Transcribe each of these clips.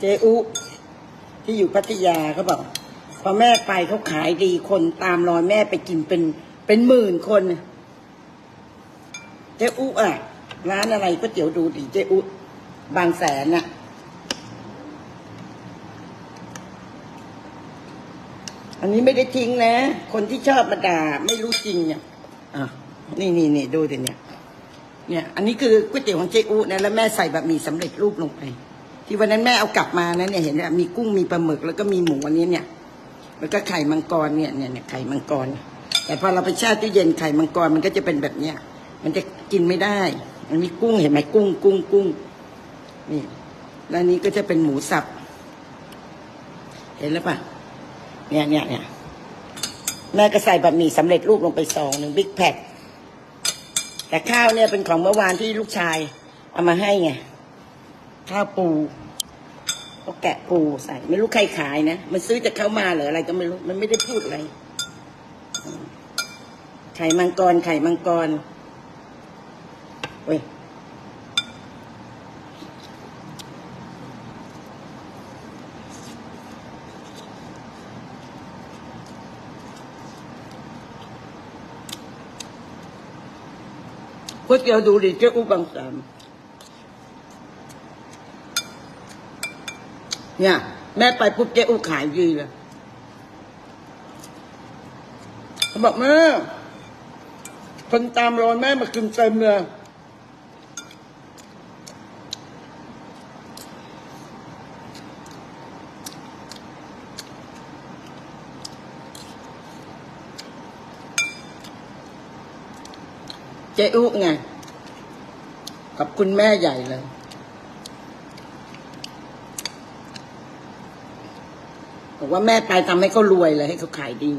เจอุ ที่อยู่พัทยาเขาบอกพอแม่ไปเขาขายดีคนตามรอยแม่ไปกินเป็นเป็นหมื่นคน เจอุอะ ร้านอะไรก๋วยเตี๋ยวดูดิเจอุ บางแสนน่ะอันนี้ไม่ได้ทิ้งนะ คนที่ชอบมาด่าไม่รู้จริงเนี่ยอะนี่นี่นี่ดูดิเนี่ย เนี่ย อันนี้คือก๋วยเตี๋ยวของเจอุนะแล้วแม่ใส่แบะหมี่สำเร็จรูปลงไป ที่วันนั้นแม่เอากลับมานะเนี่ยเห็นไหมมีกุ้งมีปลาหมึกแล้วก็มีหมูอันนี้เนี่ย แล้วก็ไข่มังกรเนี่ยเนี่ยไข่มังกร แต่พอเราไปแช่ตู้เย็นไข่มังกรมันก็จะเป็นแบบเนี้ยมันจะกินไม่ได้ มันมีกุ้งเห็นไหมกุ้งกุ้งกุ้งนี่แล้วนี้ก็จะเป็นหมูสับ เห็นแล้วปะเนี่ยเนี่ยเนี่ยแม่ก็ใส่บะหมี่สำเร็จรูปลงไปซองหนึ่งบิ๊กแพ็คแต่ข้าวเนี่ยเป็นของเมื่อวานที่ลูกชายเอามาให้ไง ข้าวปูก็แกะปูใส่ ไม่รู้ใครขายนะมันซื้อจากเขามาหรืออะไรก็ไม่รู้มันไม่ได้พูดอะไรไข่มังกรไข่มังกรเว้ยก๋วยเตี๋ยวดูดิเจ้าอุบังสาม เนี่ย แม่ไปปุ๊บเจ๊อุขายดีเลยเขาบอกแม่คนตามรอยแม่มากินเต็มเลยเจ๊อุไงกับคุณแม่ใหญ่เลย บอกว่าแม่ไปทำให้เขารวยเลยให้เขาขายดี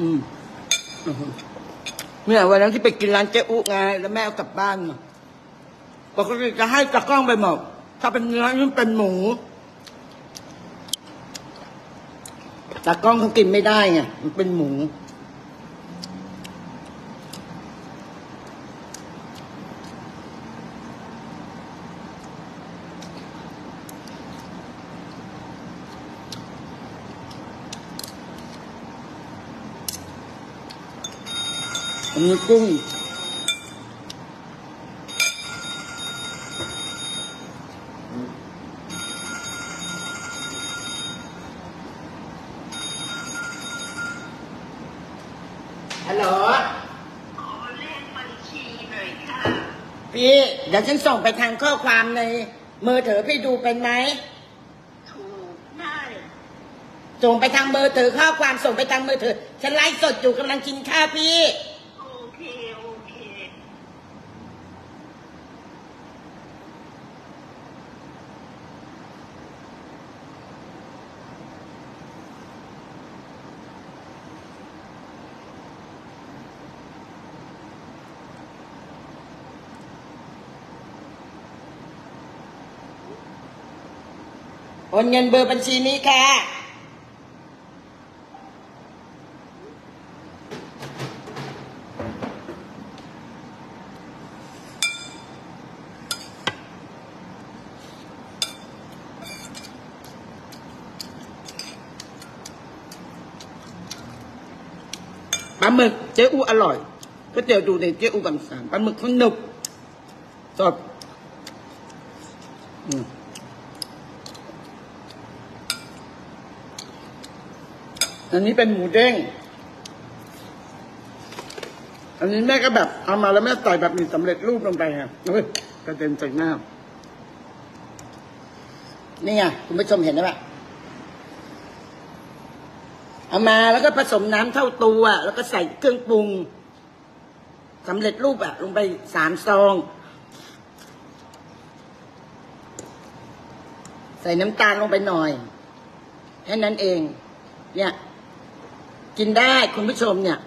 อืมเนี่ยวันนั้นที่ไปกินร้านเจ๊อุไงแล้วแม่เอากลับบ้านปกติจะให้ตะกล้องไปหมดถ้าเป็นเนื้อนี่เป็นหมูตากล้องเขากินไม่ได้ไงมันเป็นหมู อันนี้กุ้งฮัลโหลขอเลขบัญชีหน่อยค่ะ พี่ เดี๋ยวฉันส่งไปทางข้อความในมือถือพี่ดูเป็นไหม ถูกได้ส่งไปทางมือถือข้อความส่งไปทางมือถือ ฉันไลฟ์สดอยู่กำลังกินข้าวพี่ โอเค โอเค โอ นเงินเบอร์บัญชีนี้ค่ะ ปลาหมึกเจ๊อูอร่อยก็เดี๋ยวดูในเจ๊อูบางสามปลาหมึกเขาหนุบสดอืม อันนี้เป็นหมูเด้ง อันนี้แม่ก็แบบเอามาแล้วแม่ใส่แบบมีสำเร็จรูปลงไปครับเฮ้ยกระเด็นใส่หน้า นี่ไงคุณผู้ชมเห็นไหมเอามาแล้วก็ผสมน้ำเท่าตัวแล้วก็ใส่เครื่องปรุงสำเร็จรูปอะลงไปสามซอง ใส่น้ำตาลลงไปหน่อยแค่นั้นเอง เนี่ย กินได้คุณผู้ชมเนี่ย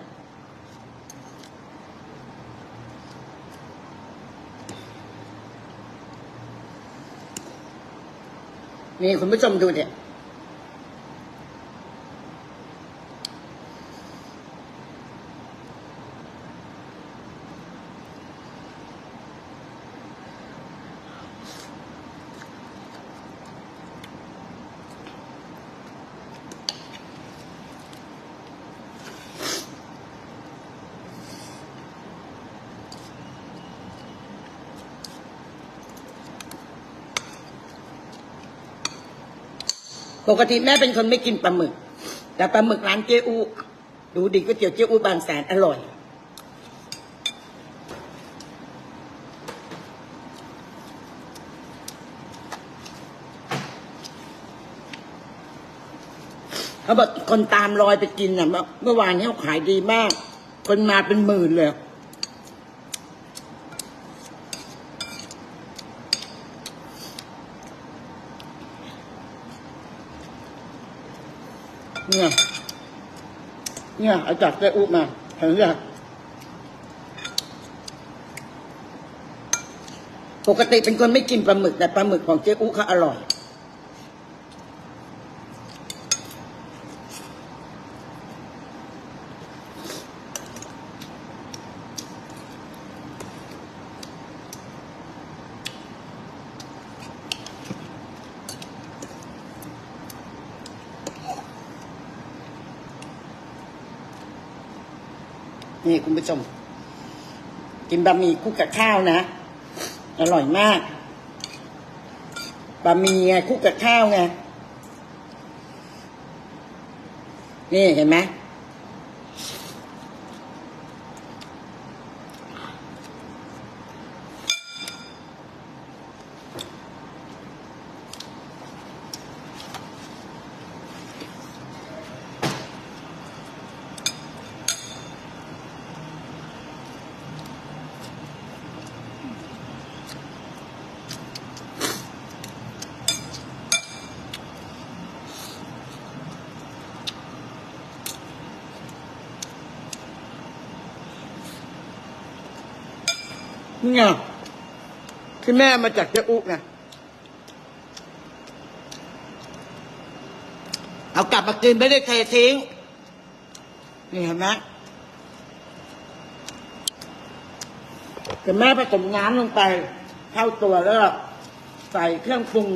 นี่คุณผู้ชมดูเนี่ย ปกติแม่เป็นคนไม่กินปลาหมึก แต่ปลาหมึกร้านเจ๊อูดูดิก๋วยเตี๋ยวเจ๊อูบางแสนอร่อย เขาบอกคนตามรอยไปกินน่ะเมื่อเมื่อวานนี้เขาขายดีมาก คนมาเป็นหมื่นเลย เนี่ย เนี่ยอาจากเจ๊อุมาเห็นยังปกติเป็นคนไม่กินปลาหมึกแต่ปลาหมึกของเจ๊อุเขาอร่อย นี่ คุณผู้ชม กินบะหมี่คู่กับข้าวนะ อร่อยมาก บะหมี่ไงคู่กับข้าวไง นี่เห็นไหม ไงที่แม่มาจากเจ๊อุไงเอากลับมากินไม่ได้เททิ้ง นี่เห็นไหมแต่แม่ผสมน้ำลงไปเข้าตัวแล้ว ใส่เครื่องปรุง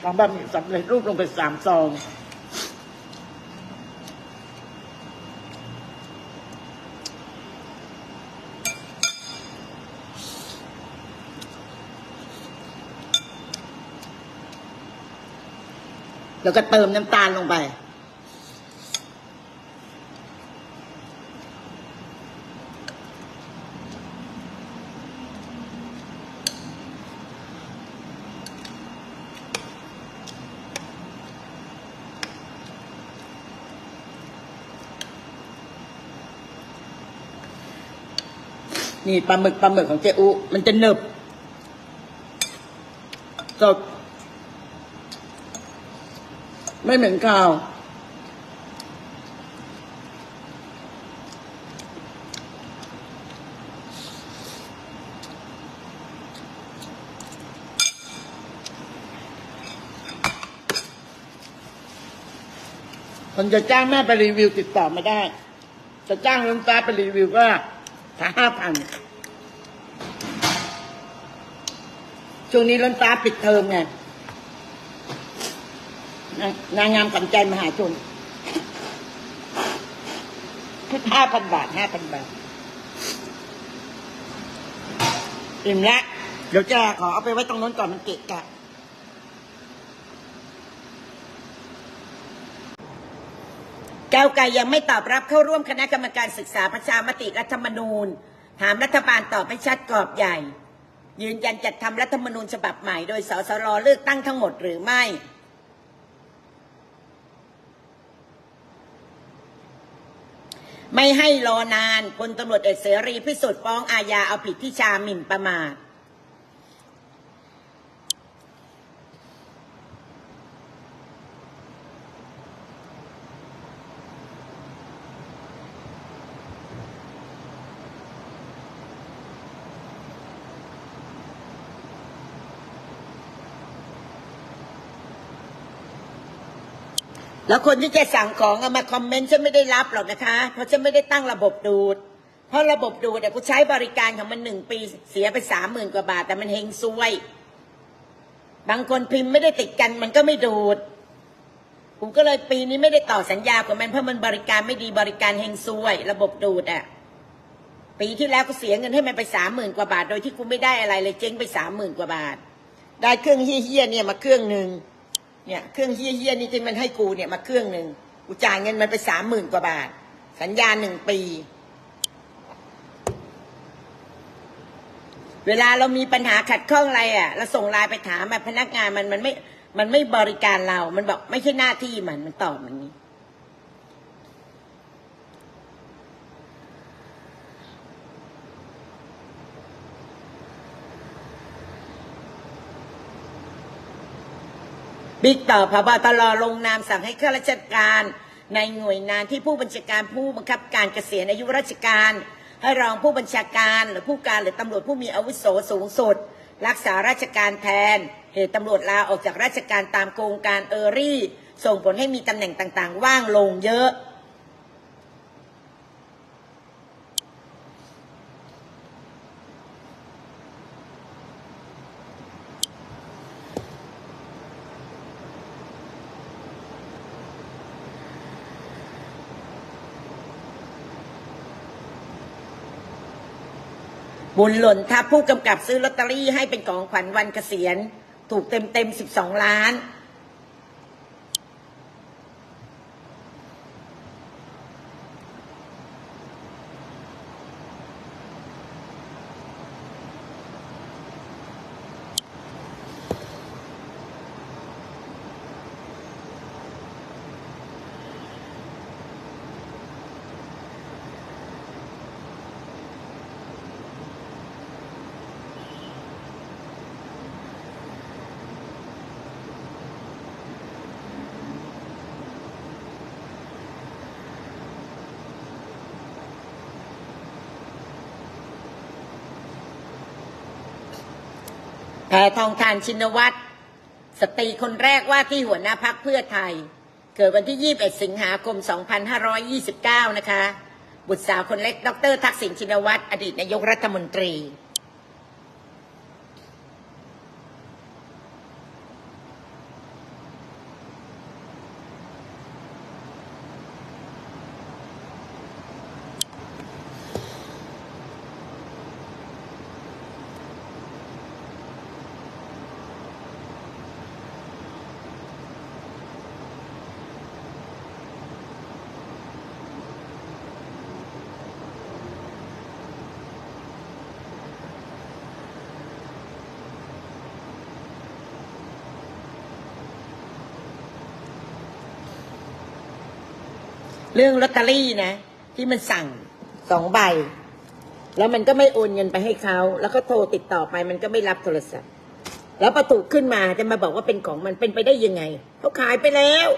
ของบะหมี่สำเร็จรูปลงไปสามซอง แล้วก็เติมน้ำตาลลงไป นี่ปลาหมึกปลาหมึกของเจอุมันจะหนึบสด ไม่เหม็นคาว คนจะจ้างแม่ไปรีวิวติดต่อมาได้ จะจ้างลุงตาไปรีวิวก็ถ้าห้าพันช่วงนี้ล้นตาปิดเทอมไง นางงามขวัญใจมหาชนคิดห้าพันบาทห้าพันบาทอิ่มละเดี๋ยวจะขอเอาไปไว้ตรงนู้นก่อนมันเกะกะก้าวไกลยังไม่ตอบรับเข้าร่วมคณะกรรมการศึกษาประชามติรัฐธรรมนูญ ถามรัฐบาลตอบไม่ชัดกรอบใหญ่ ยืนยันจัดทำรัฐธรรมนูญฉบับใหม่ โดยสสรเลือกตั้งทั้งหมดหรือไม่ ไม่ให้รอนานพลตำรวจเอกเสรีพิสุทธิ์ฟ้องอาญาเอาผิดที่ชาหมิ่นประมาท แล้วคนที่จะสั่งของเอามาคอมเมนต์ฉันไม่ได้รับหรอกนะคะ เพราะฉันไม่ได้ตั้งระบบดูด เพราะระบบดูดเนี่ยกูใช้บริการของมันหนึ่งปีเสียไปสามหมื่นกว่าบาท แต่มันเฮงซวย บางคนพิมพ์ไม่ได้ติดกันมันก็ไม่ดูดผมก็เลยปีนี้ไม่ได้ต่อสัญญากับมันเพราะมันบริการไม่ดีบริการเฮงซวย ระบบดูดอะปีที่แล้วก็เสียเงินให้มันไปสามหมื่นกว่าบาท โดยที่กูไม่ได้อะไรเลยเจ๊งไปสามหมื่นกว่าบาท ได้เครื่องเฮี้ยๆเนี่ยมาเครื่องหนึ่ง เนี่ยเครื่องเฮี้ยๆนี่ที่มันให้กูเนี่ยมาเครื่องหนึ่งกูจ่ายเงินมันไปสามหมื่นกว่าบาท สัญญาหนึ่งปี เวลาเรามีปัญหาขัดข้องอะไรอะเราส่งไลน์ไปถามอะพนักงานมันมันไม่มันไม่บริการเรา มันบอกไม่ใช่หน้าที่มันมันตอบอย่างนี้ บิ๊กต่อพบตรลงนามสั่งให้ข้าราชการ ในหน่วยงานที่ผู้บัญชาการผู้บังคับการเกษียณอายุราชการ ให้รองผู้บัญชาการหรือผู้การหรือตำรวจผู้มีอาวุโสสูงสุด รักษาราชการแทน เหตุตำรวจลาออกจากราชการตามโครงการเออรี่ ส่งผลให้มีตำแหน่งต่างๆ ว่างลงเยอะ บุญหล่นทับผู้กำกับซื้อลอตเตอรี่ให้เป็นของขวัญวันเกษียณ ถูกเต็มเต็มสิบสองล้าน แพทองทานชินวัตรสตรีคนแรกว่าที่หัวหน้าพักเพื่อไทย เกิดวันที่ 21 สิงหาคม 2529 นะคะ บุตรสาวคนเล็ก ดร ทักษิณชินวัตรอดีตนายกรัฐมนตรี เรื่องลอตเตอรี่นะ ที่มันสั่งสองใบ แล้วมันก็ไม่โอนเงินไปให้เขาแล้วก็โทรติดต่อไปมันก็ไม่รับโทรศัพท์ แล้วประตูขึ้นมาจะมาบอกว่าเป็นของมันเป็นไปได้ยังไงเขาขายไปแล้ว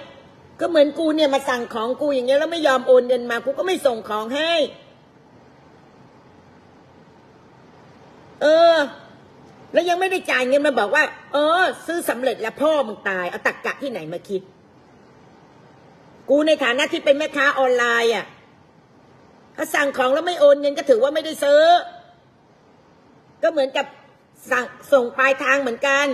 ก็เหมือนกูเนี่ยมาสั่งของกูอย่างเงี้ยแล้วไม่ยอมโอนเงินมากูก็ไม่ส่งของให้ เออ แล้วยังไม่ได้จ่ายเงินมาบอกว่า เออ ซื้อสำเร็จแล้วพ่อมึงตายเอาตักกะที่ไหนมาคิด กูในฐานะที่เป็นแม่ค้าออนไลน์อะถ้าสั่งของแล้วไม่โอนเงินก็ถือว่าไม่ได้ซื้อ ก็เหมือนกับสั่งส่งปลายทางเหมือนกัน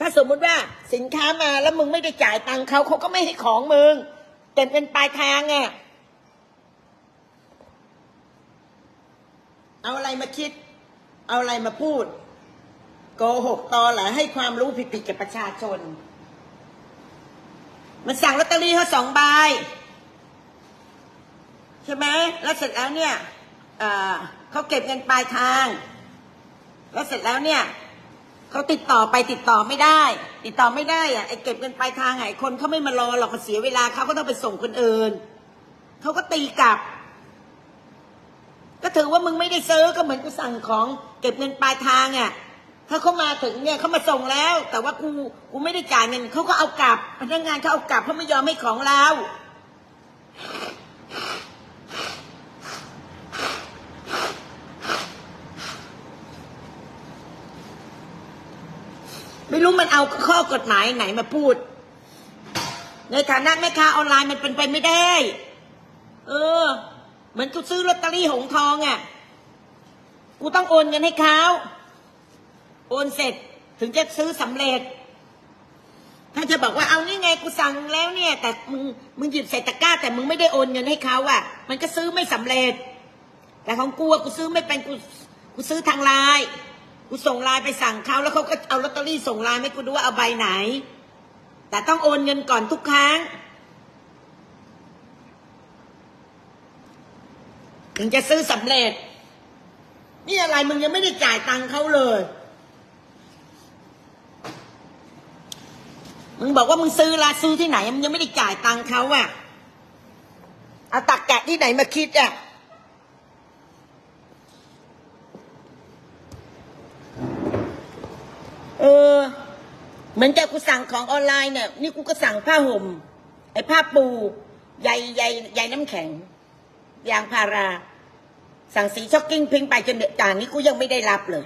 ถ้าสมมุติว่าสินค้ามาแล้วมึงไม่ได้จ่ายตังค์เขาเขาก็ไม่ให้ของมึงแต่เป็นปลายทางอะเอาอะไรมาคิด เอาอะไรมาพูด โกหกตอแหละให้ความรู้ผิดๆกับประชาชน มันสั่งลอตเตอรี่เขาสองใบใช่ไหมแล้วเสร็จแล้วเนี่ยเขาเก็บเงินปลายทาง แล้วเสร็จแล้วเนี่ยเขาติดต่อไปติดต่อไม่ได้ ติดต่อไม่ได้อะไอเก็บเงินปลายทางไอคนเขาไม่มารอหรอกเขาเสียเวลาเขาก็ต้องไปส่งคนอื่นเขาก็ตีกลับ ก็ถือว่ามึงไม่ได้ซื้อก็เหมือนกูสั่งของ เก็บเงินปลายทางอะ ถ้าเขามาถึงเนี่ยเขามาส่งแล้ว แต่ว่ากูกูไม่ได้จ่ายเงินเขาก็เอากลับ พนักงานเขาเอากลับเพราะไม่ยอมให้ของเราไม่รู้มันเอาข้อกฎหมายไหนมาพูด ในฐานะแม่ค้าออนไลน์มันเป็นไปไม่ได้ เออ เหมือนกูซื้อลอตเตอรี่หงทองอะ่ะ กูต้องโอนเงินให้เขา โอนเสร็จถึงจะซื้อสำเร็จ ถ้าจะบอกว่าเอานี่ไงกูสั่งแล้วเนี่ย แต่มึงมึงหยิบใส่ตะกร้า แต่มึงไม่ได้โอนเงินให้เขาอะ่ะ มันก็ซื้อไม่สำเร็จ แต่ของกูอะกูซื้อไม่เป็นกูกูซื้อทางไลน์กูส่งไลน์ไปสั่งเขาแล้วเขาก็เอาลอตเตอรี่ส่งไลน์ให้กูดูว่าเอาใบไหน แต่ต้องโอนเงินก่อนทุกครั้ง ถึงจะซื้อสำเร็จนี่อะไรมึงยังไม่ได้จ่ายตังค์เขาเลย มึงบอกว่ามึงซื้อละซื้อที่ไหนมึงยังไม่ได้จ่ายตังค์เขาอะเอาตักกะที่ไหนมาคิดอะเออ เหมือนกับกูสั่งของออนไลน์เนี่ย นี่กูก็สั่งผ้าห่ม ไอ้ผ้าปูใยใยใยน้ำแข็งยางพารา สั่งสีช็อกกิ้งพิงไปจนเดือดจานนี้กูยังไม่ได้รับเลย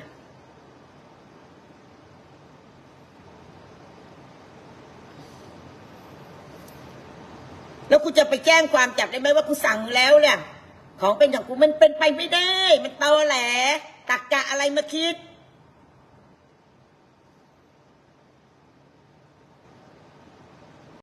แล้วกูจะไปแจ้งความจับได้ไหมว่ากูสั่งแล้วเนี่ย ของเป็นของกูมันเป็นไปไม่ได้ มันตอแหลตักกะอะไรมาคิด